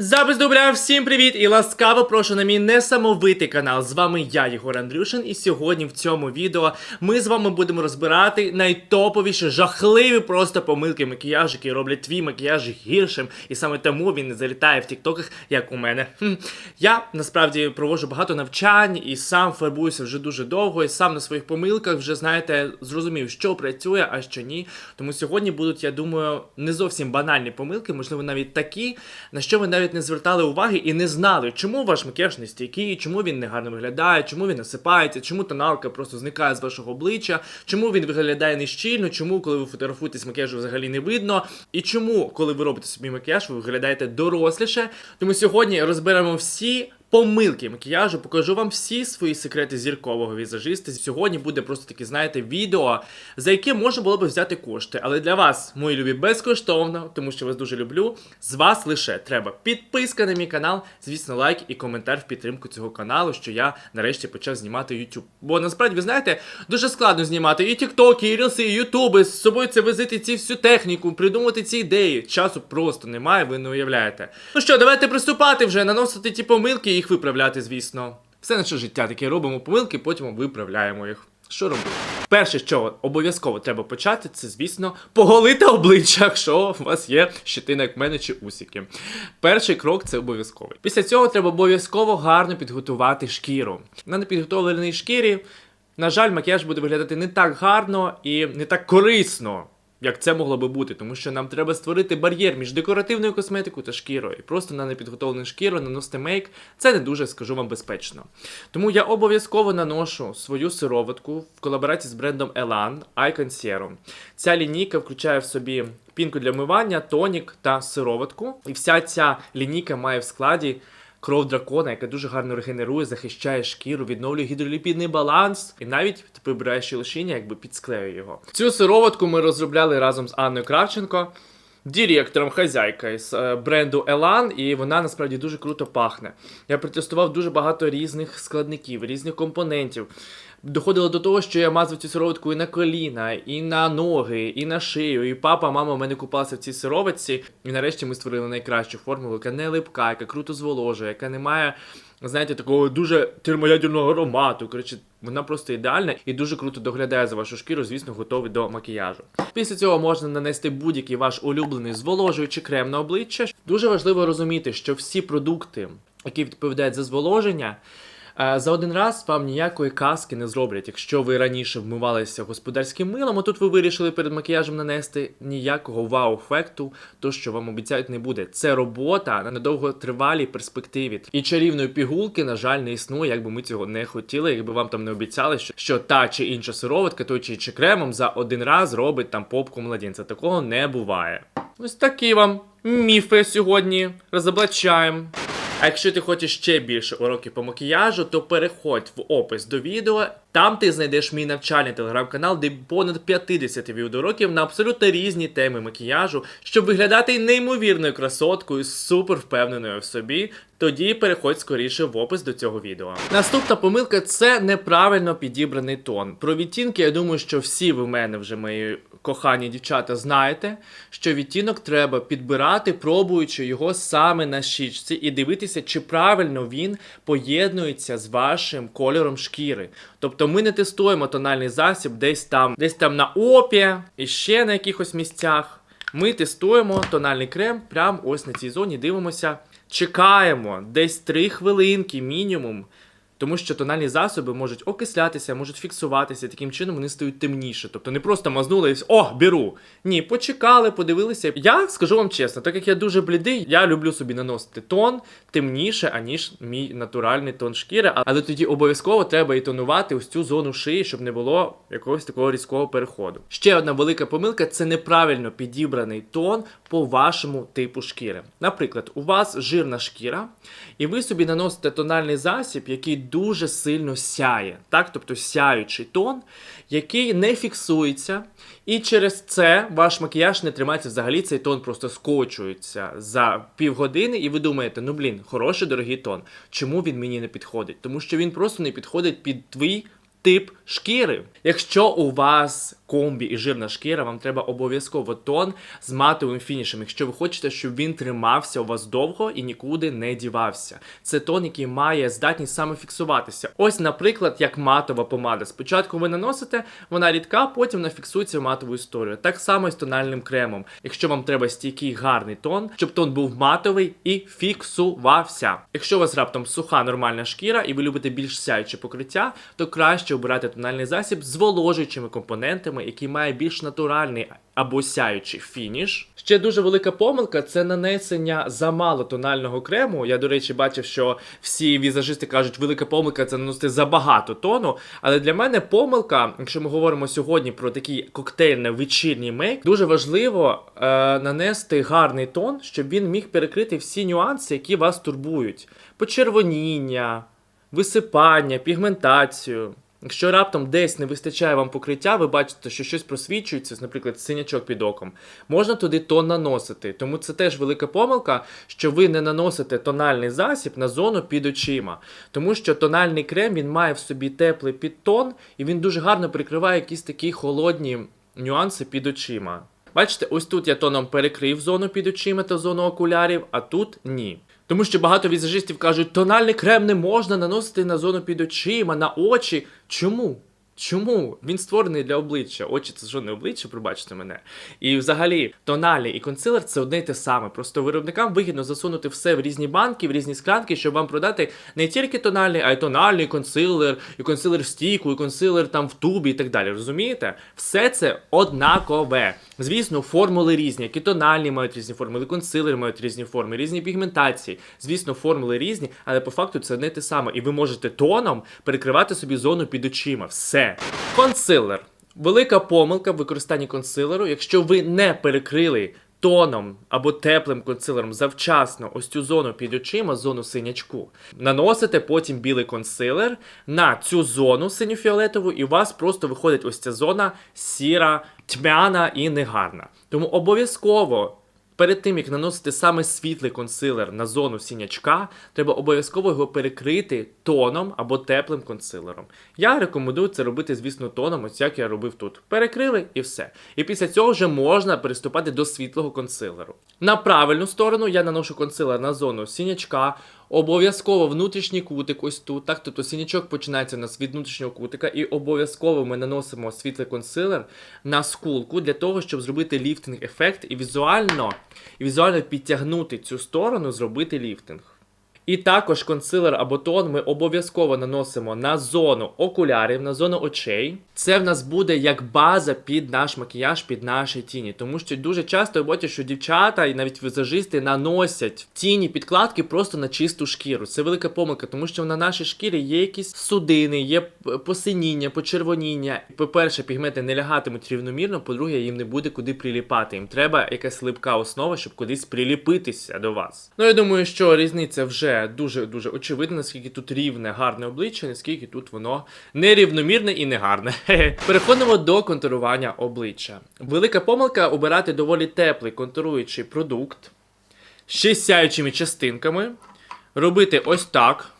Запис дубля, всім привіт і ласкаво прошу на мій несамовитий канал. З вами я, Єгор Андрюшин, і сьогодні в цьому відео ми з вами будемо розбирати найтоповіші, жахливі просто помилки макіяжу, які роблять твій макіяж гіршим, і саме тому він не залітає в тіктоках, як у мене. Хм. Я насправді проводжу багато навчань і сам фарбуюся вже дуже довго, і сам на своїх помилках вже знаєте, зрозумів, що працює, а що ні. Тому сьогодні будуть, я думаю, не зовсім банальні помилки, можливо, навіть такі, на що ви навіть не звертали уваги і не знали, чому ваш макіяж не стійкий, чому він негарно виглядає, чому він насипається, чому тоналка просто зникає з вашого обличчя, чому він виглядає нещільно, чому, коли ви фотографуєтесь, макіяжу взагалі не видно, і чому, коли ви робите собі макіяж, ви виглядаєте доросліше. Тому сьогодні розберемо всі. Помилки макіяжу, покажу вам всі свої секрети зіркового візажиста. Сьогодні буде просто таке, знаєте, відео, за яке можна було б взяти кошти. Але для вас, мої любі, безкоштовно, тому що вас дуже люблю. З вас лише треба підписка на мій канал, звісно, лайк і коментар в підтримку цього каналу, що я нарешті почав знімати YouTube. Бо насправді, ви знаєте, дуже складно знімати і тіктоки, і рілси, і ютуби, з собою це возити ці всю техніку, придумати ці ідеї. Часу просто немає, ви не уявляєте. Ну що, давайте приступати вже, наносити ті помилки їх виправляти, звісно. Все наше життя таке робимо помилки, потім виправляємо їх. Що робити? Перше, що обов'язково треба почати, це, звісно, поголити обличчя, якщо у вас є щетина, як в мене, чи усіки. Перший крок це обов'язковий. Після цього треба обов'язково гарно підготувати шкіру. На непідготовленій шкірі, на жаль, макіяж буде виглядати не так гарно і не так корисно. Як це могло би бути, тому що нам треба створити бар'єр між декоративною косметикою та шкірою. І просто на непідготовлену шкіру наносити мейк це не дуже, скажу вам, безпечно. Тому я обов'язково наношу свою сироватку в колаборації з брендом Elan Icon Serum. Ця лінійка включає в собі пінку для вмивання, тонік та сироватку. І вся ця лінійка має в складі. Кров дракона, яка дуже гарно регенерує, захищає шкіру, відновлює гідроліпідний баланс і навіть прибирає щелочіння, якби підсклеює його. Цю сироватку ми розробляли разом з Анною Кравченко, директором хазяйка з е, бренду Елан, і вона насправді дуже круто пахне. Я протестував дуже багато різних складників, різних компонентів. Доходило до того, що я мазав цю сироватку і на коліна, і на ноги, і на шию. І папа, мама в мене купалися в цій сироватці. І нарешті ми створили найкращу формулу, яка не липка, яка круто зволожує, яка не має, знаєте, такого дуже термоядерного аромату. Коротше, вона просто ідеальна і дуже круто доглядає за вашу шкіру, звісно, готовий до макіяжу. Після цього можна нанести будь-який ваш улюблений зволожуючий крем на обличчя. Дуже важливо розуміти, що всі продукти, які відповідають за зволоження. Е, За один раз вам ніякої каски не зроблять. Якщо ви раніше вмивалися господарським милом, а тут ви вирішили перед макіяжем нанести ніякого вау-ефекту, то що вам обіцяють не буде. Це робота на недовготривалій перспективі. І чарівної пігулки, на жаль, не існує, якби ми цього не хотіли, якби вам там не обіцяли, що, що та чи інша сироватка, той чи інший кремом за один раз робить там попку младенця. Такого не буває. Ось такі вам міфи сьогодні розоблачаємо. А якщо ти хочеш ще більше уроків по макіяжу, то переходь в опис до відео. Там ти знайдеш мій навчальний телеграм-канал, де понад 50 відеоуроків на абсолютно різні теми макіяжу, щоб виглядати неймовірною красоткою, супер впевненою в собі. Тоді переходь скоріше в опис до цього відео. Наступна помилка це неправильно підібраний тон. Про відтінки, я думаю, що всі ви мене вже мої кохані дівчата знаєте, що відтінок треба підбирати, пробуючи його саме на щічці, і дивитися, чи правильно він поєднується з вашим кольором шкіри. Тобто ми не тестуємо тональний засіб десь там, десь там на опі і ще на якихось місцях. Ми тестуємо тональний крем прямо ось на цій зоні, дивимося, чекаємо десь 3 хвилинки мінімум. Тому що тональні засоби можуть окислятися, можуть фіксуватися, таким чином вони стають темніше. Тобто не просто мазнули і о, беру. Ні, почекали, подивилися. Я скажу вам чесно, так як я дуже блідий, я люблю собі наносити тон темніше, аніж мій натуральний тон шкіри. Але тоді обов'язково треба і тонувати ось цю зону шиї, щоб не було якогось такого різкого переходу. Ще одна велика помилка це неправильно підібраний тон по вашому типу шкіри. Наприклад, у вас жирна шкіра, і ви собі наносите тональний засіб, який дуже сильно сяє, так? тобто сяючий тон, який не фіксується, і через це ваш макіяж не тримається взагалі, цей тон просто скочується за півгодини, і ви думаєте, ну блін, хороший дорогий тон. Чому він мені не підходить? Тому що він просто не підходить під твій тип шкіри. Якщо у вас комбі і жирна шкіра, вам треба обов'язково тон з матовим фінішем, якщо ви хочете, щоб він тримався у вас довго і нікуди не дівався. Це тон, який має здатність саме фіксуватися. Ось, наприклад, як матова помада. Спочатку ви наносите, вона рідка, потім вона фіксується в матову історію. Так само і з тональним кремом. Якщо вам треба стійкий гарний тон, щоб тон був матовий і фіксувався. Якщо у вас раптом суха нормальна шкіра і ви любите більш сяюче покриття, то краще обирати тональний засіб з зволожуючими компонентами, який має більш натуральний або сяючий фініш. Ще дуже велика помилка це нанесення замало тонального крему. Я, до речі, бачив, що всі візажисти кажуть, велика помилка це наносити забагато тону. Але для мене помилка, якщо ми говоримо сьогодні про такий коктейльний вечірній мейк, дуже важливо е, нанести гарний тон, щоб він міг перекрити всі нюанси, які вас турбують: почервоніння, висипання, пігментацію. Якщо раптом десь не вистачає вам покриття, ви бачите, що щось просвічується, наприклад, синячок під оком, можна туди тон наносити. Тому це теж велика помилка, що ви не наносите тональний засіб на зону під очима. Тому що тональний крем він має в собі теплий підтон, і він дуже гарно прикриває якісь такі холодні нюанси під очима. Бачите, ось тут я тоном перекрив зону під очима та зону окулярів, а тут ні. Тому що багато візажистів кажуть, тональний крем не можна наносити на зону під очима, на очі. Чому? Чому? Він створений для обличчя. Очі це ж не обличчя, пробачте мене. І взагалі, тональний і консилер це одне й те саме. Просто виробникам вигідно засунути все в різні банки, в різні склянки, щоб вам продати не тільки тональний, а й тональний консилер, і консилер в стіку, і консилер там в тубі і так далі. Розумієте? Все це однакове. Звісно, формули різні, які тональні мають різні формули, консилери мають різні форми, різні пігментації. Звісно, формули різні, але по факту це не те саме. І ви можете тоном перекривати собі зону під очима. Все. Консилер. Велика помилка в використанні консилеру, якщо ви не перекрили тоном або теплим консилером завчасно ось цю зону під очима, зону синячку. Наносите потім білий консилер на цю зону синьо-фіолетову, і у вас просто виходить ось ця зона сіра, тьмяна і негарна. Тому обов'язково. Перед тим, як наносити саме світлий консилер на зону сінячка, треба обов'язково його перекрити тоном або теплим консилером. Я рекомендую це робити, звісно, тоном, ось як я робив тут. Перекрили і все. І після цього вже можна переступати до світлого консилеру. На правильну сторону я наношу консилер на зону сінячка. Обов'язково внутрішній кутик ось тут, так, тобто синячок починається у нас від внутрішнього кутика, і обов'язково ми наносимо світлий консилер на скулку для того, щоб зробити ліфтинг ефект і візуально, і візуально підтягнути цю сторону, зробити ліфтинг. І також консилер або тон ми обов'язково наносимо на зону окулярів, на зону очей. Це в нас буде як база під наш макіяж, під наші тіні. Тому що дуже часто я що дівчата і навіть візажисти наносять тіні підкладки просто на чисту шкіру. Це велика помилка, тому що на нашій шкірі є якісь судини, є посиніння, почервоніння. По-перше, пігменти не лягатимуть рівномірно, по-друге, їм не буде куди приліпати. Їм треба якась липка основа, щоб кудись приліпитися до вас. Ну я думаю, що різниця вже дуже дуже очевидна, наскільки тут рівне, гарне обличчя, наскільки тут воно нерівномірне і негарне. Переходимо до контурування обличчя. Велика помилка обирати доволі теплий контуруючий продукт ще сяючими частинками, робити ось так.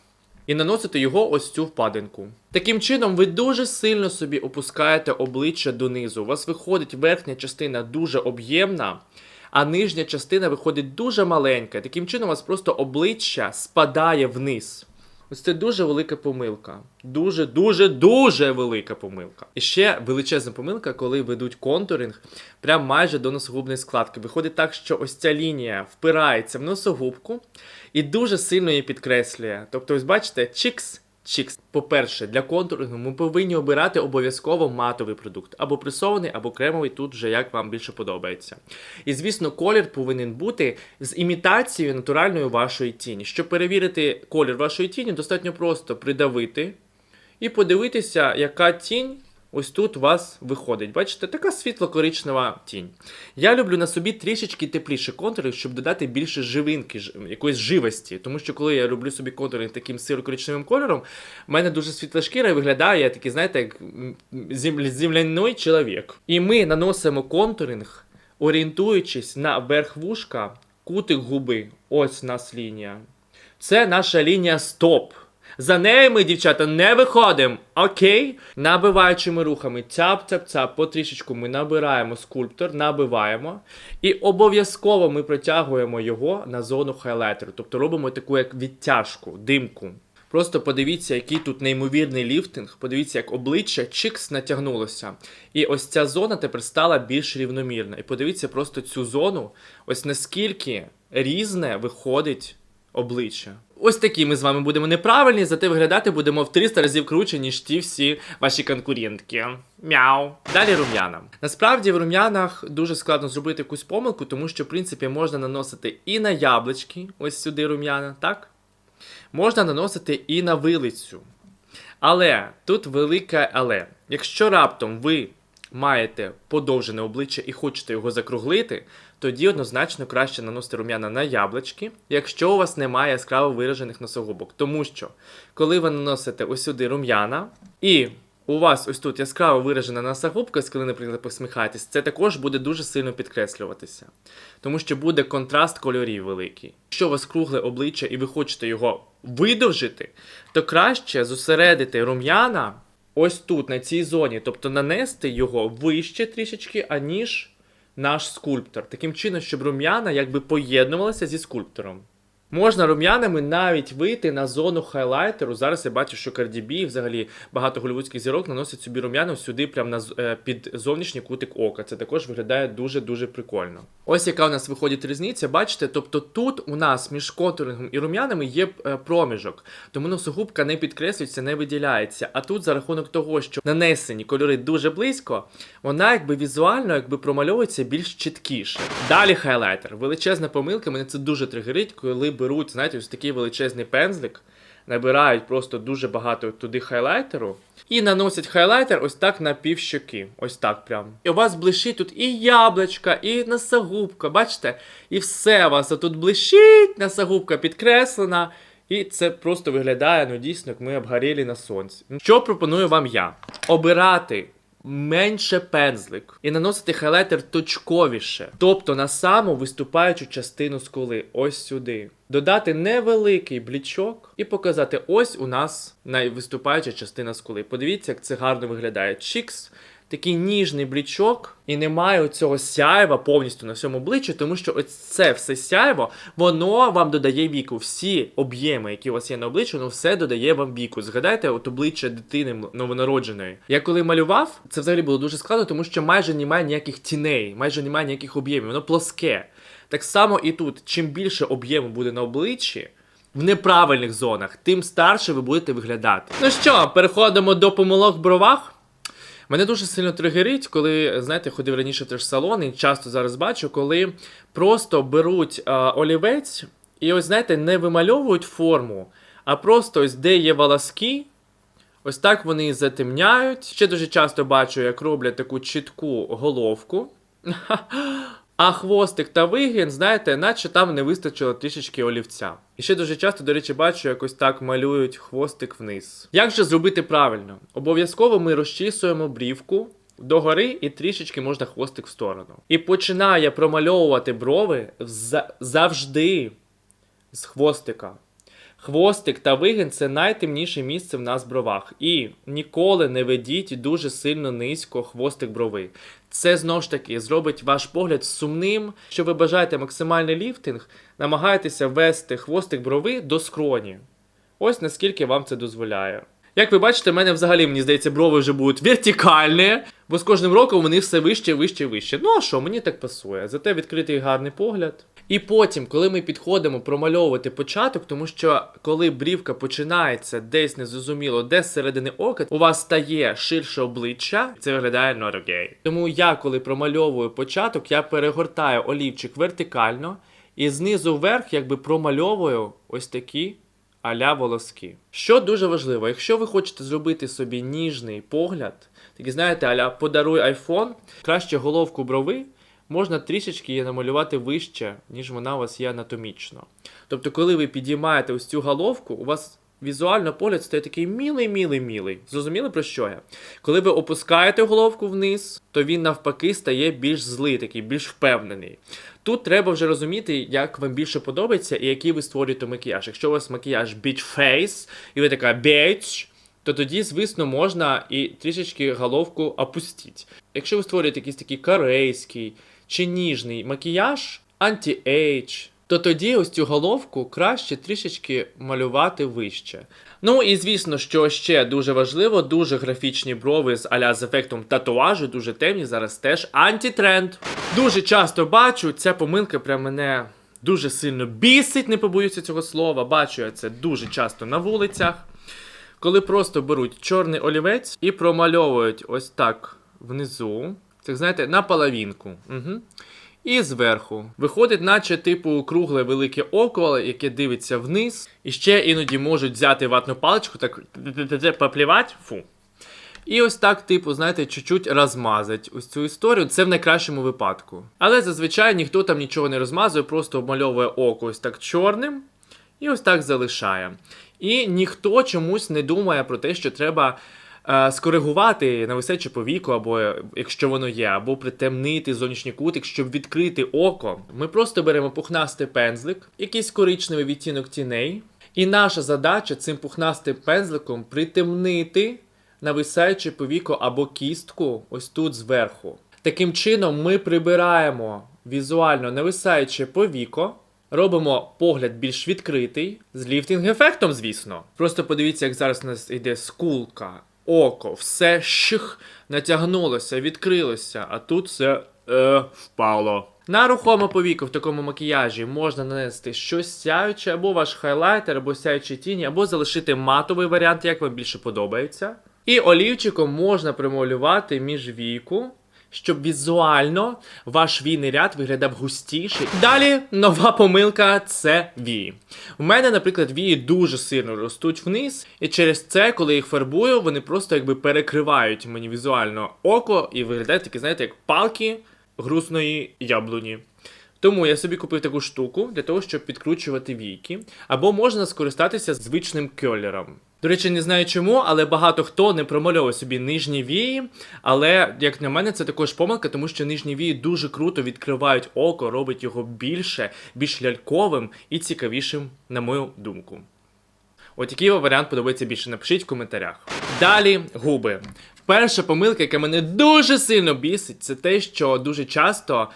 І наносити його ось цю впадинку. Таким чином, ви дуже сильно собі опускаєте обличчя донизу. У вас виходить верхня частина дуже об'ємна, а нижня частина виходить дуже маленька. Таким чином, у вас просто обличчя спадає вниз. Ось це дуже велика помилка. Дуже, дуже, дуже велика помилка. І ще величезна помилка, коли ведуть контуринг прям майже до носогубної складки. Виходить так, що ось ця лінія впирається в носогубку і дуже сильно її підкреслює. Тобто, ось бачите, чікс. Чікс. По-перше, для контурингу ми повинні обирати обов'язково матовий продукт, або пресований, або кремовий, тут вже як вам більше подобається. І звісно, колір повинен бути з імітацією натуральної вашої тіні. Щоб перевірити колір вашої тіні, достатньо просто придавити і подивитися, яка тінь ось тут у вас виходить. Бачите, така світло-коричнева тінь. Я люблю на собі трішечки тепліше контури, щоб додати більше живинки, якоїсь живості. Тому що коли я роблю собі контури таким сиро-коричневим кольором, в мене дуже світла шкіра і виглядає я такий, знаєте, як земляний чоловік. І ми наносимо контуринг, орієнтуючись на верх вушка, кутик губи. Ось у нас лінія. Це наша лінія стоп. За нею ми, дівчата, не виходимо. Окей? Набиваючими рухами цяп-цяп-цяп, потрішечку ми набираємо скульптор, набиваємо. І обов'язково ми протягуємо його на зону хайлайтеру. Тобто робимо таку як відтяжку, димку. Просто подивіться, який тут неймовірний ліфтинг. Подивіться, як обличчя чикс натягнулося. І ось ця зона тепер стала більш рівномірна. І подивіться просто цю зону, ось наскільки різне виходить обличчя. Ось такі ми з вами будемо неправильні, зате виглядати будемо в 300 разів круче, ніж ті всі ваші конкурентки. Мяу. Далі рум'яна. Насправді в рум'янах дуже складно зробити якусь помилку, тому що, в принципі, можна наносити і на яблучки, ось сюди рум'яна, так? Можна наносити і на вилицю. Але тут велике але. Якщо раптом ви маєте подовжене обличчя і хочете його закруглити, тоді однозначно краще наносити рум'яна на яблучки, якщо у вас немає яскраво виражених носогубок. Тому що, коли ви наносите ось сюди рум'яна, і у вас ось тут яскраво виражена носогубка, коли, наприклад, посміхаєтесь, це також буде дуже сильно підкреслюватися. Тому що буде контраст кольорів великий. Якщо у вас кругле обличчя і ви хочете його видовжити, то краще зосередити рум'яна ось тут, на цій зоні, тобто нанести його вище трішечки, аніж наш скульптор. Таким чином, щоб рум'яна якби поєднувалася зі скульптором. Можна рум'янами навіть вийти на зону хайлайтеру. Зараз я бачу, що B взагалі багато голівудських зірок наносять собі рум'яну сюди, прямо на е, під зовнішній кутик ока. Це також виглядає дуже-дуже прикольно. Ось яка у нас виходить різниця, бачите? Тобто тут у нас між контурингом і рум'янами є е, проміжок, тому носогубка не підкреслюється, не виділяється. А тут за рахунок того, що нанесені кольори дуже близько, вона якби візуально якби промальовується більш чіткіше. Далі хайлайтер. Величезна помилка, мене це дуже тригерить, коли беруть, знаєте, ось такий величезний пензлик, набирають просто дуже багато туди хайлайтеру і наносять хайлайтер ось так на півщоки. Ось так прям. І у вас блищить тут і яблучка, і носогубка, бачите? І все у вас тут блищить, носогубка підкреслена. І це просто виглядає, ну дійсно, як ми обгоріли на сонці. Що пропоную вам я? Обирати менше пензлик і наносити хайлайтер точковіше, тобто на саму виступаючу частину скули, ось сюди. Додати невеликий блічок і показати: ось у нас найвиступаюча частина скули. Подивіться, як це гарно виглядає. Чікс. Такий ніжний блічок, і немає цього сяйва повністю на всьому обличчі, тому що ось це все сяйво, воно вам додає віку. Всі об'єми, які у вас є на обличчі, воно все додає вам віку. Згадайте, от обличчя дитини новонародженої. Я коли малював, це взагалі було дуже складно, тому що майже немає ніяких тіней, майже немає ніяких об'ємів, воно плоске. Так само і тут, чим більше об'єму буде на обличчі. В неправильних зонах, тим старше ви будете виглядати. Ну що, переходимо до помилок в бровах. Мене дуже сильно тригерить, коли, знаєте, ходив раніше теж салон, і часто зараз бачу, коли просто беруть а, олівець і ось, знаєте, не вимальовують форму, а просто ось де є волоски, ось так вони затемняють. Ще дуже часто бачу, як роблять таку чітку головку. А хвостик та вигін, знаєте, наче там не вистачило трішечки олівця. І ще дуже часто, до речі, бачу, якось так малюють хвостик вниз. Як же зробити правильно? Обов'язково ми розчісуємо брівку догори і трішечки можна хвостик в сторону. І починає промальовувати брови за- завжди з хвостика. Хвостик та вигін це найтемніше місце в нас в бровах. І ніколи не ведіть дуже сильно низько хвостик брови. Це знову ж таки зробить ваш погляд сумним. Якщо ви бажаєте максимальний ліфтинг, намагайтеся вести хвостик брови до скроні. Ось наскільки вам це дозволяє. Як ви бачите, в мене взагалі, мені здається, брови вже будуть вертикальні, бо з кожним роком вони все вище, вище, вище. Ну а що, мені так пасує. Зате відкритий гарний погляд. І потім, коли ми підходимо промальовувати початок, тому що коли брівка починається десь незрозуміло, де з середини ока, у вас стає ширше обличчя, це виглядає not. Тому я, коли промальовую початок, я перегортаю олівчик вертикально і знизу вверх якби промальовую ось такі аля волоски. Що дуже важливо, якщо ви хочете зробити собі ніжний погляд, такий знаєте, аля подаруй айфон, краще головку брови можна трішечки її намалювати вище, ніж вона у вас є анатомічно. Тобто, коли ви підіймаєте ось цю головку, у вас візуально погляд стає такий мілий, мілий, мілий. Зрозуміли про що я? Коли ви опускаєте головку вниз, то він навпаки стає більш злий, такий, більш впевнений. Тут треба вже розуміти, як вам більше подобається і який ви створюєте макіяж. Якщо у вас макіяж beach face, і ви така bitch, то тоді, звісно, можна і трішечки головку опустити. Якщо ви створюєте якийсь такий корейський чи ніжний макіяж, анті-ейдж, то тоді ось цю головку краще трішечки малювати вище. Ну і звісно, що ще дуже важливо, дуже графічні брови з аля з ефектом татуажу, дуже темні, зараз теж антитренд. Дуже часто бачу, ця помилка прям мене дуже сильно бісить, не побоюся цього слова. Бачу я це дуже часто на вулицях. Коли просто беруть чорний олівець і промальовують ось так внизу. Так знаєте, на половинку. Угу. І зверху. Виходить, наче типу кругле велике око, яке дивиться вниз. І ще іноді можуть взяти ватну паличку, так поплівати. Фу. І ось так, типу, знаєте, чуть-чуть розмазать ось цю історію. Це в найкращому випадку. Але зазвичай ніхто там нічого не розмазує, просто обмальовує око ось так чорним і ось так залишає. І ніхто чомусь не думає про те, що треба скоригувати на висяче повіку, або е, якщо воно є, або притемнити зовнішній кутик, щоб відкрити око. Ми просто беремо пухнастий пензлик, якийсь коричневий відтінок тіней. І наша задача цим пухнастим пензликом притемнити нависаюче повіко або кістку ось тут зверху. Таким чином, ми прибираємо візуально нависаюче повіко, робимо погляд більш відкритий, з ліфтинг-ефектом, звісно. Просто подивіться, як зараз у нас йде скулка, око, все щих натягнулося, відкрилося, а тут все е, впало. На рухоме повіку в такому макіяжі можна нанести щось сяюче, або ваш хайлайтер, або сяючі тіні, або залишити матовий варіант, як вам більше подобається. І олівчиком можна прималювати між віку, щоб візуально ваш війний ряд виглядав густіше. Далі нова помилка це вії. У мене, наприклад, вії дуже сильно ростуть вниз, і через це, коли їх фарбую, вони просто якби перекривають мені візуально око і виглядають такі, знаєте, як палки грустної яблуні. Тому я собі купив таку штуку для того, щоб підкручувати війки. Або можна скористатися звичним кьолером. До речі, не знаю чому, але багато хто не промальовує собі нижні вії. Але, як на мене, це також помилка, тому що нижні вії дуже круто відкривають око, робить його більше, більш ляльковим і цікавішим, на мою думку. От який вам варіант подобається більше, напишіть в коментарях. Далі губи. Перша помилка, яка мене дуже сильно бісить, це те, що дуже часто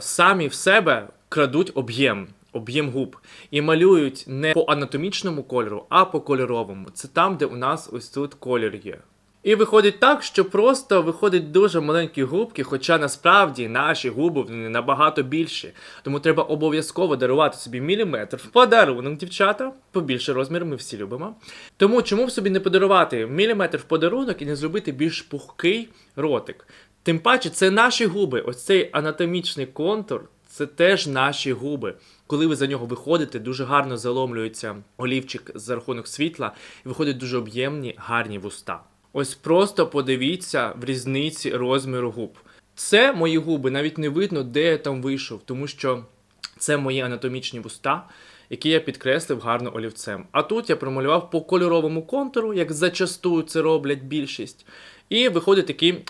самі в себе крадуть об'єм. Об'єм губ і малюють не по анатомічному кольору, а по кольоровому. Це там, де у нас ось тут колір є. І виходить так, що просто виходять дуже маленькі губки, хоча насправді наші губи набагато більші. Тому треба обов'язково дарувати собі міліметр в подарунок, дівчата. Побільше розмір ми всі любимо. Тому чому б собі не подарувати міліметр в подарунок і не зробити більш пухкий ротик? Тим паче, це наші губи. Ось цей анатомічний контур це теж наші губи. Коли ви за нього виходите, дуже гарно заломлюється олівчик за рахунок світла, і виходять дуже об'ємні, гарні вуста. Ось просто подивіться в різниці розміру губ. Це мої губи, навіть не видно, де я там вийшов, тому що це мої анатомічні вуста, які я підкреслив гарно олівцем. А тут я промалював по кольоровому контуру, як зачастую це роблять більшість. І виходить такий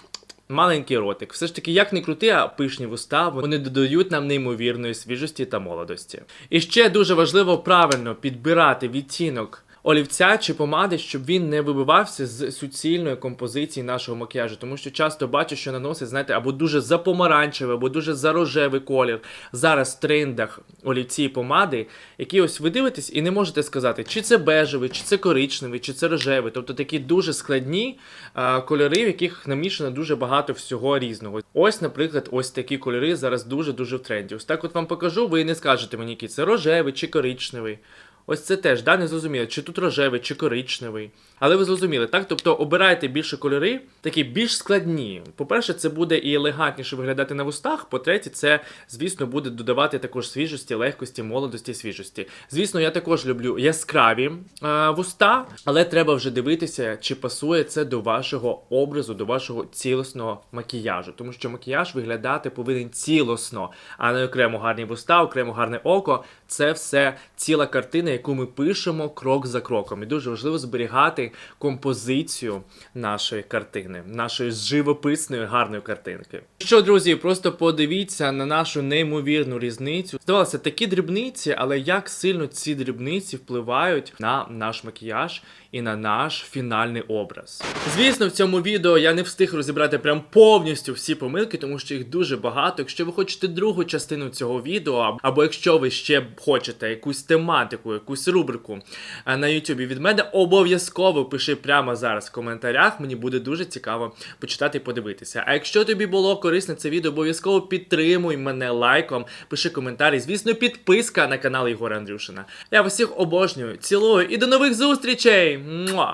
маленький ротик. Все ж таки, як не крути, а пишні вуста, вони додають нам неймовірної свіжості та молодості. І ще дуже важливо правильно підбирати відтінок. Олівця чи помади, щоб він не вибивався з суцільної композиції нашого макіяжу, тому що часто бачу, що наносить, знаєте, або дуже запомаранчевий, або дуже зарожевий колір. Зараз в трендах олівці і помади, які ось ви дивитесь і не можете сказати, чи це бежевий, чи це коричневий, чи це рожевий. Тобто такі дуже складні а, кольори, в яких намішано дуже багато всього різного. Ось, наприклад, ось такі кольори зараз дуже-дуже в тренді. Ось так от вам покажу, ви не скажете мені, який це рожевий чи коричневий. Ось це теж, да, не зрозуміло, чи тут рожевий, чи коричневий. Але ви зрозуміли, так? Тобто обирайте більше кольори, такі більш складні. По-перше, це буде і елегантніше виглядати на вустах. По-третє, це, звісно, буде додавати також свіжості, легкості, молодості, свіжості. Звісно, я також люблю яскраві е, вуста, але треба вже дивитися, чи пасує це до вашого образу, до вашого цілісного макіяжу. Тому що макіяж виглядати повинен цілосно, а не окремо гарні вуста, окремо гарне око. Це все ціла картина, яку ми пишемо крок за кроком. І дуже важливо зберігати композицію нашої картини, нашої живописної гарної картинки. Що, друзі, просто подивіться на нашу неймовірну різницю. Здавалося, такі дрібниці, але як сильно ці дрібниці впливають на наш макіяж і на наш фінальний образ. Звісно, в цьому відео я не встиг розібрати прям повністю всі помилки, тому що їх дуже багато. Якщо ви хочете другу частину цього відео, або якщо ви ще хочете якусь тематику, якусь рубрику е, на Ютубі від мене, обов'язково пиши прямо зараз в коментарях. Мені буде дуже цікаво почитати і подивитися. А якщо тобі було корисне це відео, обов'язково підтримуй мене лайком, пиши коментарі. Звісно, підписка на канал Єгора Андрюшина. Я вас всіх обожнюю, цілую і до нових зустрічей! Муа!